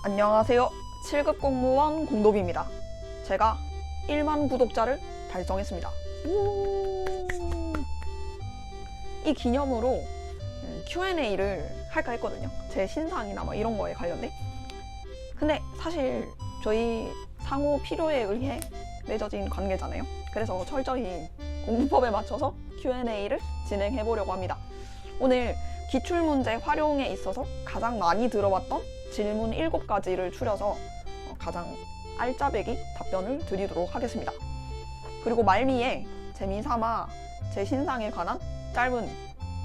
안녕하세요. 7급 공무원 공도비입니다. 제가 1만 구독자를 달성했습니다. 우! 이 기념으로 음, Q&A를 할까 했거든요. 제 신상이나 뭐 이런 거에 관련된. 근데 사실 저희 상호 필요에 의해 맺어진 관계잖아요. 그래서 철저히 공부법에 맞춰서 Q&A를 진행해 보려고 합니다. 오늘 기출문제 활용에 있어서 가장 많이 들어왔던 질문 7가지를 추려서 어, 가장 알짜배기 답변을 드리도록 하겠습니다. 그리고 말미에 재미삼아 제 신상에 관한 짧은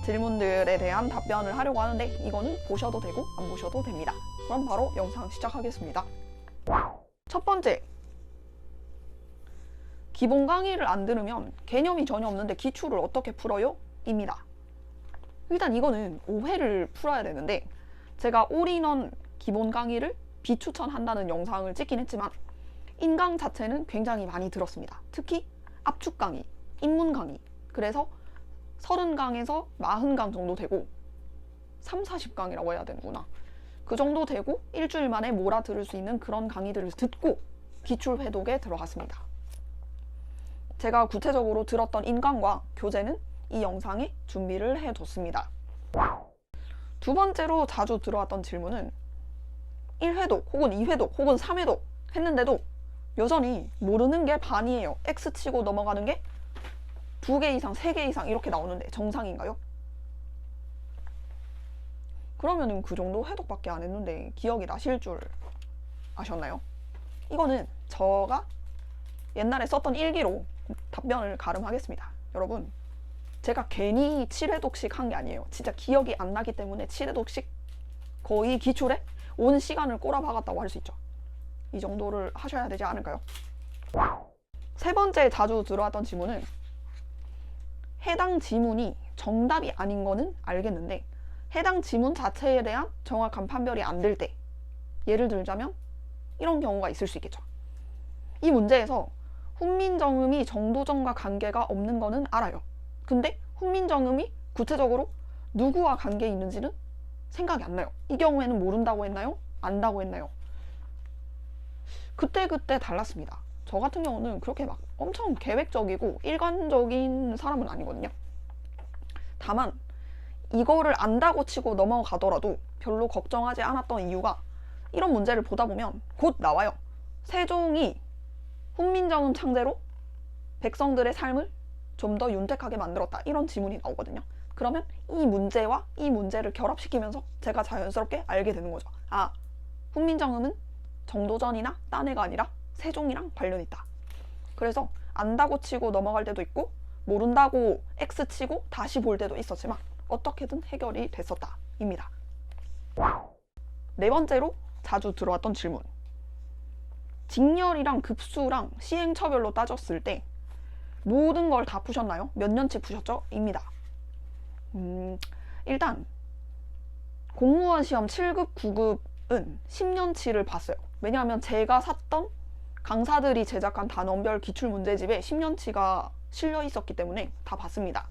질문들에 대한 답변을 하려고 하는데 이거는 보셔도 되고 안 보셔도 됩니다. 그럼 바로 영상 시작하겠습니다. 첫 번째. 기본 강의를 안 들으면 개념이 전혀 없는데 기출을 어떻게 풀어요? 입니다. 일단 이거는 오해를 풀어야 되는데 제가 올인원 기본 강의를 비추천한다는 영상을 찍긴 했지만 인강 자체는 굉장히 많이 들었습니다. 특히 압축 강의, 인문 강의. 그래서 30강에서 40강 정도 되고 3, 40강이라고 해야 되는구나. 그 정도 되고 일주일 만에 몰아 들을 수 있는 그런 강의들을 듣고 기출 회독에 들어갔습니다. 제가 구체적으로 들었던 인강과 교재는 이 영상에 준비를 해뒀습니다. 두 번째로 자주 들어왔던 질문은 1회독 혹은 2회독 혹은 3회독 했는데도 여전히 모르는 게 반이에요. X 치고 넘어가는 게 두 개 이상, 세 개 이상 이렇게 나오는데 정상인가요? 그러면은 그 정도 회독밖에 안 했는데 기억이 나실 줄 아셨나요? 이거는 저가 옛날에 썼던 일기로 답변을 가름하겠습니다. 여러분, 제가 괜히 7회독씩 한 게 아니에요. 진짜 기억이 안 나기 때문에 7회독씩 거의 기출에 온 시간을 꼬라박았다고 할 수 있죠. 이 정도를 하셔야 되지 않을까요? 세 번째 자주 들어왔던 지문은 해당 지문이 정답이 아닌 거는 알겠는데 해당 지문 자체에 대한 정확한 판별이 안 될 때 예를 들자면 이런 경우가 있을 수 있겠죠. 이 문제에서 훈민정음이 정도전과 관계가 없는 거는 알아요. 근데 훈민정음이 구체적으로 누구와 관계 있는지는 생각이 안 나요. 이 경우에는 모른다고 했나요? 안다고 했나요? 그때 그때 달랐습니다. 저 같은 경우는 그렇게 막 엄청 계획적이고 일관적인 사람은 아니거든요. 다만 이거를 안다고 치고 넘어가더라도 별로 걱정하지 않았던 이유가 이런 문제를 보다 보면 곧 나와요. 세종이 훈민정음 창제로 백성들의 삶을 좀 더 윤택하게 만들었다. 이런 지문이 나오거든요. 그러면 이 문제와 이 문제를 결합시키면서 제가 자연스럽게 알게 되는 거죠. 아, 훈민정음은 정도전이나 딴 애가 아니라 세종이랑 관련 있다. 그래서 안다고 치고 넘어갈 때도 있고 모른다고 X 치고 다시 볼 때도 있었지만 어떻게든 해결이 됐었다 입니다. 네 번째로 자주 들어왔던 질문. 직렬이랑 급수랑 시행처별로 따졌을 때 모든 걸 다 푸셨나요? 몇 년치 푸셨죠? 입니다. 음, 일단 공무원 시험 7급, 9급은 10년치를 봤어요. 왜냐하면 제가 샀던 강사들이 제작한 단원별 기출 문제집에 10년치가 실려 있었기 때문에 다 봤습니다.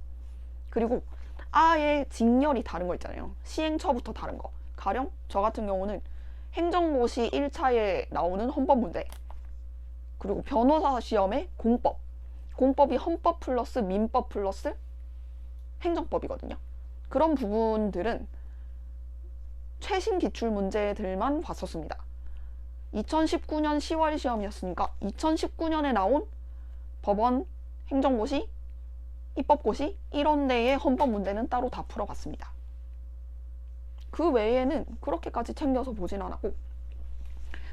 그리고 아예 직렬이 다른 거 있잖아요. 시행처부터 다른 거. 가령 저 같은 경우는 행정고시 1차에 나오는 헌법 문제. 그리고 변호사 시험의 공법. 공법이 헌법 플러스 민법 플러스 행정법이거든요. 그런 부분들은 최신 기출 문제들만 봤었습니다. 2019년 10월 시험이었으니까 2019년에 나온 법원, 행정고시, 입법고시 이런 데의 헌법 문제는 따로 다 풀어봤습니다. 그 외에는 그렇게까지 챙겨서 보진 않았고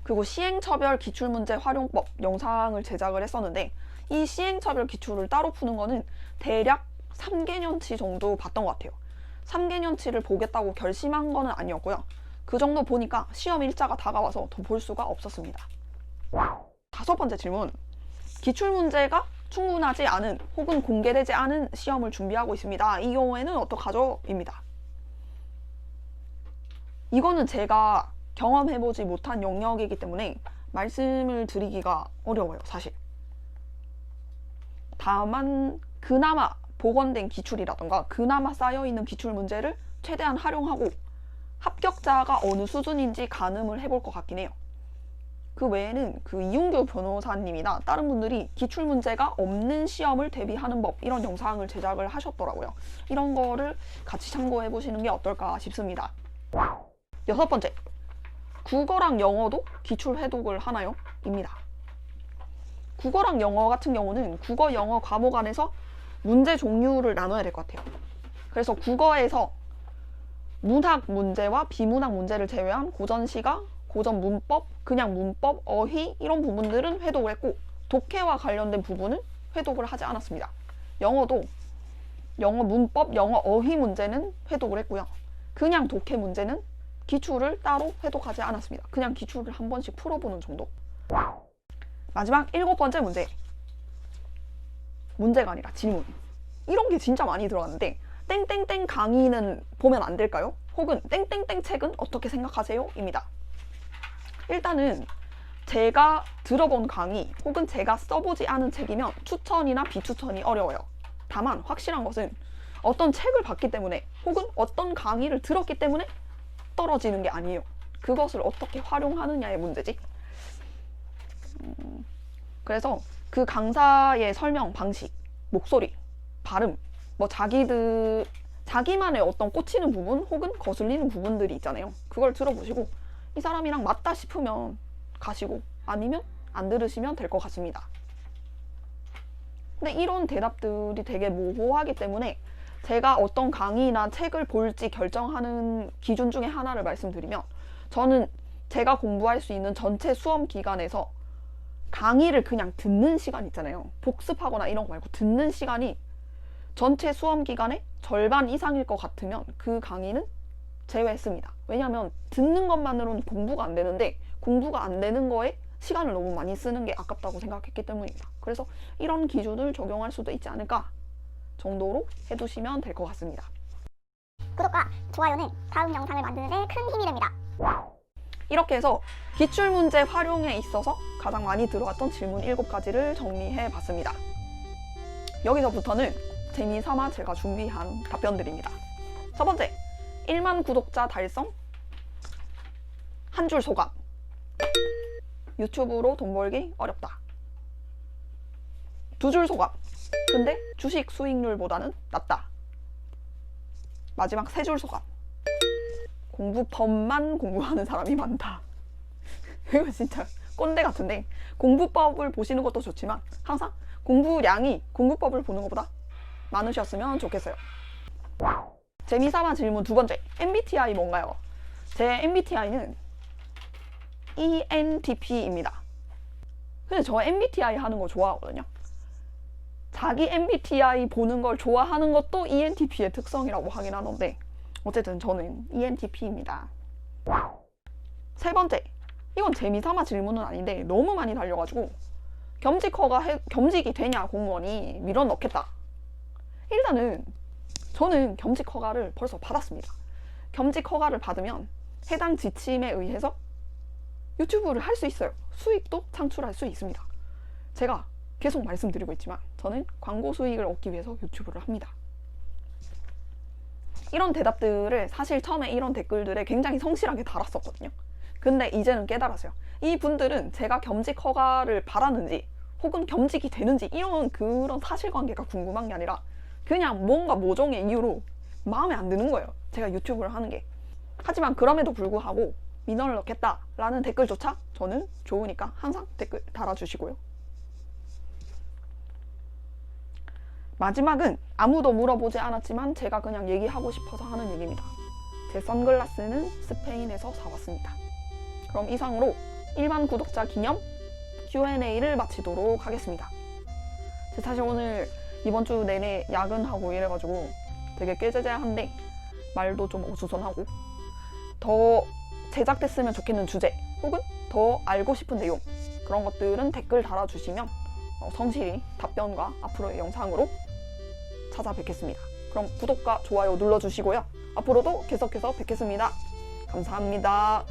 그리고 시행처별 기출문제 활용법 영상을 제작을 했었는데 이 시행처별 기출을 따로 푸는 거는 대략 3개년치 정도 봤던 것 같아요. 3개년치를 보겠다고 결심한 거는 아니었고요. 그 정도 보니까 시험 일자가 다가와서 더 볼 수가 없었습니다. 다섯 번째 질문. 기출 문제가 충분하지 않은 혹은 공개되지 않은 시험을 준비하고 있습니다. 이 경우에는 어떡하죠? 입니다. 이거는 제가 경험해보지 못한 영역이기 때문에 말씀을 드리기가 어려워요, 사실. 다만 그나마 복원된 기출이라던가 그나마 쌓여있는 기출 문제를 최대한 활용하고 합격자가 어느 수준인지 가늠을 해볼 것 같긴 해요. 그 외에는 그 이용규 변호사님이나 다른 분들이 기출 문제가 없는 시험을 대비하는 법 이런 영상을 제작을 하셨더라고요. 이런 거를 같이 참고해 보시는 게 어떨까 싶습니다. 여섯 번째, 국어랑 영어도 기출 해독을 하나요? 입니다. 국어랑 영어 같은 경우는 국어, 영어 과목 안에서 문제 종류를 나눠야 될 것 같아요. 그래서 국어에서 문학 문제와 비문학 문제를 제외한 고전 시가, 고전 문법, 그냥 문법, 어휘 이런 부분들은 회독을 했고 독해와 관련된 부분은 회독을 하지 않았습니다. 영어도 영어 문법, 영어 어휘 문제는 회독을 했고요. 그냥 독해 문제는 기출을 따로 회독하지 않았습니다. 그냥 기출을 한 번씩 풀어보는 정도. 마지막 일곱 번째 문제. 문제가 아니라 질문. 이런 게 진짜 많이 들어갔는데 땡땡땡 강의는 보면 안 될까요? 혹은 땡땡땡 책은 어떻게 생각하세요? 입니다. 일단은 제가 들어본 강의 혹은 제가 써보지 않은 책이면 추천이나 비추천이 어려워요. 다만 확실한 것은 어떤 책을 봤기 때문에 혹은 어떤 강의를 들었기 때문에 떨어지는 게 아니에요. 그것을 어떻게 활용하느냐의 문제지. 음, 그래서 그 강사의 설명 방식, 목소리, 발음, 뭐 자기들 자기만의 어떤 꽂히는 부분 혹은 거슬리는 부분들이 있잖아요. 그걸 들어보시고 이 사람이랑 맞다 싶으면 가시고 아니면 안 들으시면 될 것 같습니다. 근데 이런 대답들이 되게 모호하기 때문에 제가 어떤 강의나 책을 볼지 결정하는 기준 중에 하나를 말씀드리면 저는 제가 공부할 수 있는 전체 수험 기간에서 강의를 그냥 듣는 시간 있잖아요. 복습하거나 이런 거 말고 듣는 시간이 전체 수험 기간의 절반 이상일 것 같으면 그 강의는 제외했습니다. 왜냐하면 듣는 것만으로는 공부가 안 되는데 공부가 안 되는 거에 시간을 너무 많이 쓰는 게 아깝다고 생각했기 때문입니다. 그래서 이런 기준을 적용할 수도 있지 않을까 정도로 해두시면 될 것 같습니다. 구독과 좋아요는 다음 영상을 만드는 데 큰 힘이 됩니다. 이렇게 해서 기출문제 활용에 있어서 가장 많이 들어왔던 질문 7가지를 정리해 봤습니다. 여기서부터는 재미삼아 제가 준비한 답변들입니다. 첫 번째, 1만 구독자 달성? 한 줄 소감. 유튜브로 돈 벌기 어렵다. 두 줄 소감. 근데 주식 수익률보다는 낮다. 마지막 세 줄 소감. 공부법만 공부하는 사람이 많다. 이거 진짜 꼰대 같은데 공부법을 보시는 것도 좋지만 항상 공부량이 공부법을 보는 것보다 많으셨으면 좋겠어요. 재미삼아 질문 두 번째. MBTI 뭔가요? 제 MBTI는 ENTP입니다. 근데 저 MBTI 하는 거 좋아하거든요. 자기 MBTI 보는 걸 좋아하는 것도 ENTP의 특성이라고 하긴 하던데 어쨌든 저는 ENTP입니다. 세 번째. 이건 재미삼아 질문은 아닌데 너무 많이 달려가지고 겸직허가 해- 겸직이 되냐 공무원이 밀어 넣겠다. 일단은 저는 겸직 허가를 벌써 받았습니다. 겸직 허가를 받으면 해당 지침에 의해서 유튜브를 할 수 있어요. 수익도 창출할 수 있습니다. 제가 계속 말씀드리고 있지만 저는 광고 수익을 얻기 위해서 유튜브를 합니다. 이런 대답들을 사실 처음에 이런 댓글들에 굉장히 성실하게 달았었거든요. 근데 이제는 깨달았어요. 이 분들은 제가 겸직 허가를 받았는지 혹은 겸직이 되는지 이런 그런 사실관계가 궁금한 게 아니라 그냥 뭔가 모종의 이유로 마음에 안 드는 거예요. 제가 유튜브를 하는 게. 하지만 그럼에도 불구하고 민원을 넣겠다라는 댓글조차 저는 좋으니까 항상 댓글 달아주시고요. 마지막은 아무도 물어보지 않았지만 제가 그냥 얘기하고 싶어서 하는 얘기입니다. 제 선글라스는 스페인에서 사왔습니다. 그럼 이상으로 1만 구독자 기념 Q&A를 마치도록 하겠습니다. 제 사실 오늘 이번 주 내내 야근하고 이래가지고 되게 꾀재재한데 말도 좀 어수선하고 더 제작됐으면 좋겠는 주제 혹은 더 알고 싶은 내용 그런 것들은 댓글 달아주시면 어, 성실히 답변과 앞으로의 영상으로 찾아뵙겠습니다. 그럼 구독과 좋아요 눌러주시고요. 앞으로도 계속해서 뵙겠습니다. 감사합니다.